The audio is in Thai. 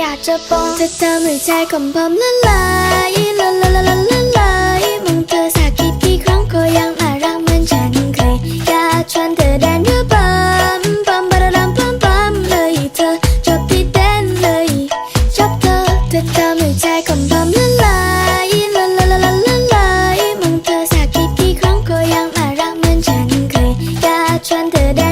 อยากจะปองจะทำให้ใจของผมละลายละลายละลายละลายมองเธอสักกี่กี่ครั้งก็ยังน่ารักเหมือนฉันเคยอยากชวนเธอแดนเรือปั๊มปั๊มบาราดัมบัมปั๊มเลยเธอชอบที่เต้นเลยชอบเธอเธอทำให้ใจของผมละลายละลายละลายละลายมองเธอสักกี่กี่ครั้งก็ยังน่ารักเหมือนฉันเคยอยากชวนเธอเดน